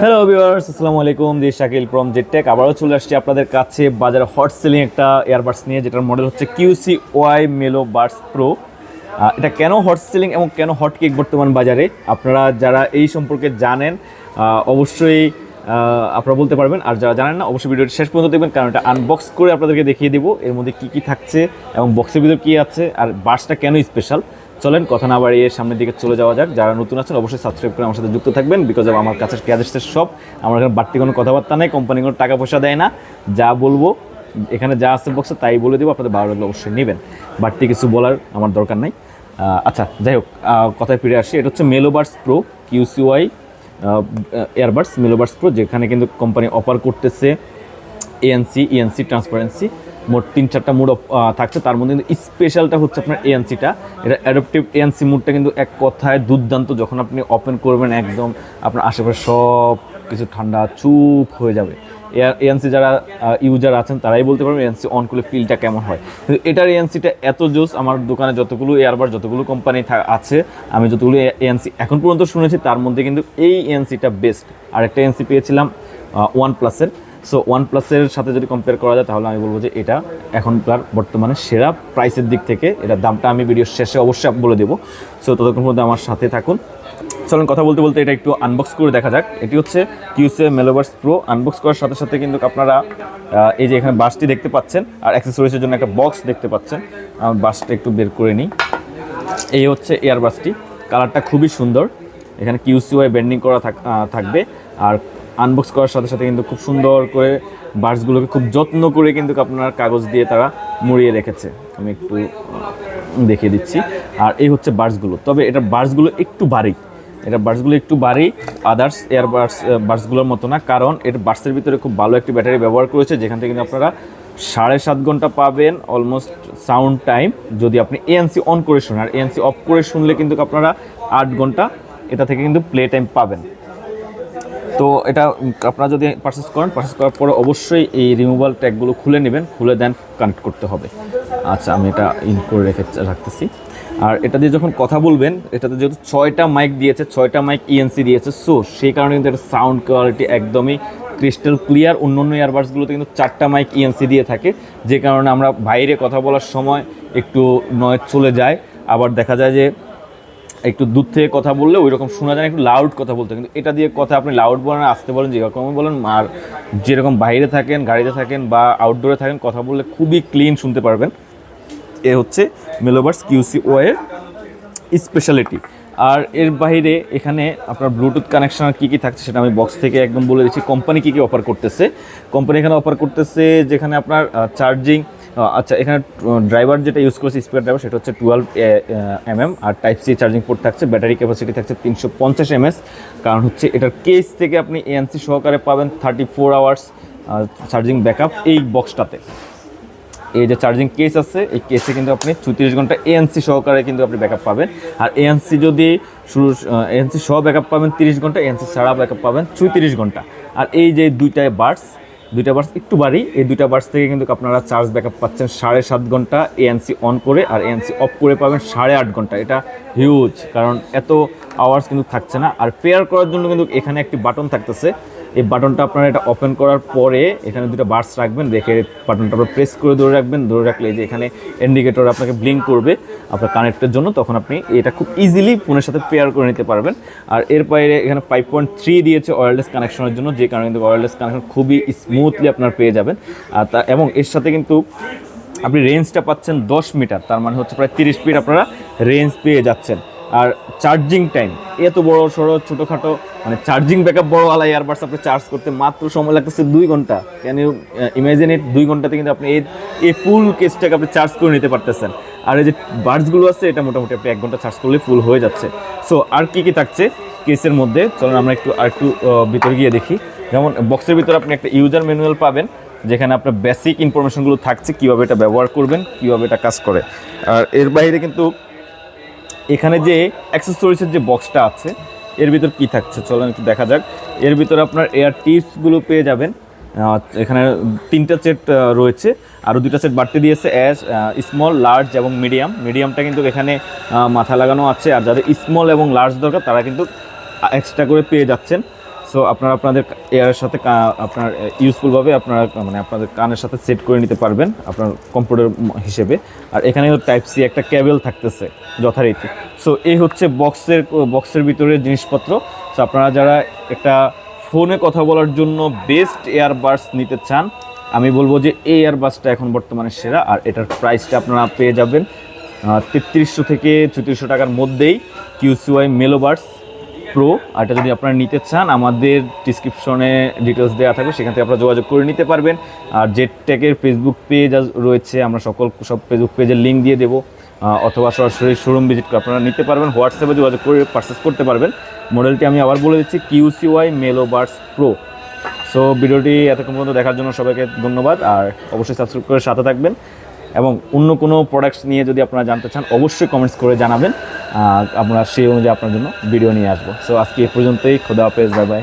Hello viewers আসসালামু আলাইকুম this Shakil from জেটটেক আবারও চলে আসছি আপনাদের কাছে বাজারে হট সেলিং একটা এয়ারবাডস নিয়ে, যেটার মডেল হচ্ছে QC Y mellow buds pro এটা কেন হট সেলিং এবং কেন হট কেক বর্তমান বাজারে? আপনারা যারা এই সম্পর্কে জানেন অবশ্যই আপনারা বলতে পারবেন। আর যারা জানেন না, অবশ্যই ভিডিওটি শেষ পর্যন্ত দেখবেন, কারণ এটা আনবক্স করে আপনাদেরকে দেখিয়ে দিব। এর মধ্যে কী কী থাকছে এবং বক্সের ভিতরে কী আছে, আর বাসটা কেন স্পেশাল চলেন, কথা না বাড়িয়ে সামনের দিকে চলে যাওয়া যাক। যারা নতুন আছেন, অবশ্যই সাবস্ক্রাইব করে আমার সাথে যুক্ত থাকবেন বিকজ অফ আমার কাছে গ্যাজেটসের সব। আমার এখানে বাড়তি কোনো কথাবার্তা নেই কোম্পানি কোনো টাকা পয়সা দেয় না। যা বলব, এখানে যা আছে বক্সে তাই বলে দেবো, আপনাদের ভালো লাগলে অবশ্যই নেবেন। বাড়তি কিছু বলার আমার দরকার নাই। আচ্ছা যাই হোক কথায় ফিরে আসি। এটা হচ্ছে মেলোবার্স pro QCY earbuds Melobuds pro যেখানে কিন্তু কোম্পানি অফার করতেছে এএনসি ইএনসি ট্রান্সপারেন্সি মোট তিন চারটা মুড থাকছে। তার মধ্যে কিন্তু স্পেশালটা হচ্ছে আপনার এএনসিটা এটা অ্যাডাপটিভ এএনসি মুডটা কিন্তু এক কথায় দুর্দান্ত। যখন আপনি ওপেন করবেন, একদম আপনার আশেপাশে সব কিছু ঠান্ডা চুপ হয়ে যাবে। এএনসি যারা ইউজার আছেন, তারাই বলতে পারবেন এএনসি অন করলে ফিলটা কেমন হয়। কিন্তু এটার এএনসিটা এত জোস, আমার দোকানে যতগুলো এয়ারবার যতগুলো কোম্পানি আছে, আমি যতগুলো এএনসি এখন পর্যন্ত শুনেছি, তার মধ্যে কিন্তু এই এএনসিটা বেস্ট আরেকটা এএনসি পেয়েছিলাম ওয়ান প্লাসের সো ওয়ান প্লাসের সাথে যদি কম্পেয়ার করা যায়, তাহলে আমি বলব যে এটা এখনকার বর্তমানে সেরা প্রাইসের দিক থেকে এটার দামটা আমি ভিডিওর শেষে অবশ্যই বলে দেবো। সো ততক্ষণ মধ্যে আমার সাথে থাকুন। চলুন কথা বলতে বলতে এটা একটু আনবক্স করে দেখা যাক। এটি হচ্ছে কিউসে মেলোভার্স প্রো আনবক্স করার সাথে সাথে কিন্তু আপনারা এই যে এখানে বাসটি দেখতে পাচ্ছেন, আর অ্যাক্সেসরিজের জন্য একটা বক্স দেখতে পাচ্ছেন। আমার বাসটা একটু বের করে নিই। এই হচ্ছে এয়ারবাসটি কালারটা খুবই সুন্দর। এখানে কিউসিওয়াই বেন্ডিং করা থাকবে। আর আনবক্স করার সাথে সাথে কিন্তু খুব সুন্দর করে বার্সগুলোকে খুব যত্ন করে কিন্তু আপনার কাগজ দিয়ে তারা মুড়িয়ে রেখেছে। আমি একটু দেখিয়ে দিচ্ছি। আর এই হচ্ছে বার্সগুলো। তবে এটা বার্সগুলো একটু বাড়ি এটা বার্সগুলো একটু বাড়ি আদার্স এয়ার বার্স বার্সগুলোর মতো না। কারণ এর বার্সের ভিতরে খুব ভালো একটি ব্যাটারি ব্যবহার করেছে। যেখান থেকে কিন্তু আপনারা সাড়ে সাত ঘণ্টা পাবেন অলমোস্ট সাউন্ড টাইম যদি আপনি এএনসি অন করে শুনেন। আর এএনসি অফ করে শুনলে কিন্তু আপনারা আট ঘণ্টা এটা থেকে কিন্তু প্লে টাইম পাবেন। তো এটা আপনারা যদি পারচেস করেন পারচেস করার পরে অবশ্যই এই রিমুভাল ট্যাগগুলো খুলে নেবেন, খুলে দেন কানেক্ট করতে হবে। আচ্ছা আমি এটা ইন করে রেখে রাখতেছি। আর এটা দিয়ে যখন কথা বলবেন, এটাতে যেহেতু ছয়টা মাইক দিয়েছে, ছয়টা মাইক ইএনসি দিয়েছে সো সেই কারণে কিন্তু এটা সাউন্ড কোয়ালিটি একদমই ক্রিস্টাল ক্লিয়ার অন্য অন্য ইয়ারবাডসগুলোতে কিন্তু চারটা মাইক ইএনসি দিয়ে থাকে, যে কারণে আমরা বাইরে কথা বলার সময় একটু নয় চলে যায়। আবার দেখা যায় যে একটু দূর থেকে কথা বললে ওই রকম শোনা যায় একটু লাউড কথা বলতে কিন্তু এটা দিয়ে কথা আপনি লাউড বলেন আসতে বলেন যেরকম বলেন, আর যেরকম বাইরে থাকেন, গাড়িতে থাকেন বা আউটডোরে থাকেন, কথা বললে খুবই ক্লিন শুনতে পারবেন। এ হচ্ছে মেলোবার্স কিউসি ওয়ের স্পেশালিটি আর এর বাইরে এখানে আপনার ব্লুটুথ কানেকশন কী কী থাকছে সেটা আমি বক্স থেকে একদম বলে দিচ্ছি। কোম্পানি কী কী অফার করতেছে? কোম্পানি এখানে অফার করতেছে যেখানে আপনার চার্জিং আচ্ছা এখানে ড্রাইভার যেটা ইউজ করছে স্পিয়ার ড্রাইভার সেটা হচ্ছে টুয়েলভ এমএম আর টাইপ সি চার্জিং পোর্ট থাকছে ব্যাটারি ক্যাপাসিটি থাকছে তিনশো পঞ্চাশ এমএস কারণ হচ্ছে এটার কেস থেকে আপনি এএনসি সহকারে পাবেন thirty four hours charging backup এই বক্সটাতে এই যে চার্জিং কেস আছে, এই কেসে কিন্তু আপনি চৌত্রিশ ঘণ্টা এএনসি সহকারে কিন্তু আপনি ব্যাকআপ পাবেন। আর এএনসি যদি শুরু এএনসি সহ ব্যাকআপ পাবেন তিরিশ ঘণ্টা এএনসি ছাড়া ব্যাকআপ পাবেন চৌত্রিশ ঘণ্টা। আর এই যে দুইটায় বার্স দুইটা বার্স একটু বাড়ি, এই দুইটা বার্স থেকে কিন্তু আপনারা চার্জ ব্যাকআপ পাচ্ছেন সাড়ে সাত ঘণ্টা এএনসি অন করে, আর এএনসি অফ করে পাবেন সাড়ে আট ঘণ্টা। এটা হিউজ কারণ এত আওয়ার্স কিন্তু থাকছে না। আর পেয়ার করার জন্য কিন্তু এখানে একটি বাটন থাকতেছে। এই বাটনটা আপনারা এটা ওপেন করার পরে এখানে দুটো বার্স রাখবেন, রেখে বাটনটা আপনার প্রেস করে ধরে রাখবেন। ধরে রাখলে যে এখানে ইন্ডিকেটর আপনাকে ব্লিঙ্ক করবে আপনার কানেক্টের জন্য, তখন আপনি এটা খুব ইজিলি ফোনের সাথে পেয়ার করে নিতে পারবেন। আর এর বাইরে এখানে ফাইভ পয়েন্ট থ্রি দিয়েছে ওয়্যারলেস কানেকশনের জন্য, যে কারণে কিন্তু ওয়্যারলেস কানেকশন খুবই স্মুথলি আপনার পেয়ে যাবেন। আর তা এবং এর সাথে কিন্তু আপনি রেঞ্জটা পাচ্ছেন দশ মিটার, তার মানে হচ্ছে প্রায় তিরিশ ফিট আপনারা রেঞ্জ পেয়ে যাচ্ছেন। আর চার্জিং টাইম এত বড় সড়ো, ছোটোখাটো মানে চার্জিং ব্যাকআপ বড় আলা ইয়ারবাডস আপনি চার্জ করতে মাত্র সময় লাগতেছে দুই ঘণ্টা। কেন ইমাজিন ইট দুই ঘন্টাতে কিন্তু আপনি এই এই ফুল কেসটাকে আপনি চার্জ করে নিতে পারতেছেন। আর এই যে বার্ডসগুলো আছে, এটা মোটামুটি আপনি এক ঘণ্টা চার্জ করলে ফুল হয়ে যাচ্ছে। সো আর কি কি থাকছে কেসের মধ্যে? চলুন আমরা একটু, আর একটু ভিতরে গিয়ে দেখি। যেমন বক্সের ভিতরে আপনি একটা ইউজার ম্যানুয়াল পাবেন, যেখানে আপনার বেসিক ইনফরমেশনগুলো থাকছে, কীভাবে এটা ব্যবহার করবেন, কীভাবে এটা কাজ করে। আর এর বাইরে কিন্তু এখানে যে অ্যাক্সেসরিজের যে বক্সটা আছে, এর ভিতর কি থাকছে? চলেন একটু দেখা যাক। এর ভিতর আপনার এয়ার টিপসগুলো পেয়ে যাবেন। এখানে তিনটা সেট রয়েছে। আরও দুটা সেট বাড়তে দিয়েছে অ্যাজ স্মল লার্জ এবং মিডিয়াম মিডিয়ামটা কিন্তু এখানে মাথা লাগানো আছে। আর যাদের স্মল এবং লার্জ দরকার, তারা কিন্তু এক্সট্রা করে পেয়ে যাচ্ছেন। সো আপনারা আপনাদের এয়ারের সাথে আপনার ইউজফুলভাবে আপনারা মানে আপনাদের কানের সাথে সেট করে নিতে পারবেন আপনার কম্পিউটার হিসেবে। আর এখানে টাইপ সি একটা ক্যাবেল থাকতেছে যথারীতি। সো এই হচ্ছে বক্সের বক্সের ভিতরে জিনিসপত্র। সো আপনারা যারা একটা ফোনে কথা বলার জন্য বেস্ট এয়ারবাডস নিতে চান, আমি বলব যে এই এয়ারবাসটা এখন বর্তমানে সেরা। আর এটার প্রাইসটা আপনারা পেয়ে যাবেন তেত্রিশশো থেকে চৌত্রিশশো টাকার মধ্যেই কিউসিওয়াই মেলোবার্স প্রো আর এটা যদি আপনারা নিতে চান, আমাদের ডিসক্রিপশনে ডিটেলস দেওয়া থাকবে, সেখান থেকে আপনারা যোগাযোগ করে নিতে পারবেন। আর জেট টেকের ফেসবুক পেজ রয়েছে, আমরা সকল সব ফেসবুক পেজের লিঙ্ক দিয়ে দেবো। অথবা সরাসরি শোরুম ভিজিট করে আপনারা নিতে পারবেন হোয়াটসঅ্যাপে যোগাযোগ করে পারচেস করতে পারবেন। মডেলটি আমি আবার বলে দিচ্ছি কিউসিওয়াই মেলোবার্স প্রো সো ভিডিওটি এতক্ষণ পর্যন্ত দেখার জন্য সবাইকে ধন্যবাদ, আর অবশ্যই সাবস্ক্রাইব করে সাথে থাকবেন। এবং অন্য কোনো প্রোডাক্টস নিয়ে যদি আপনারা জানতে চান, অবশ্যই কমেন্টস করে জানাবেন। আমরা সেই অনুযায়ী আপনার জন্য ভিডিও নিয়ে আসব। সো আজকে এ পর্যন্তই। খোদা হাফেজ বাই বাই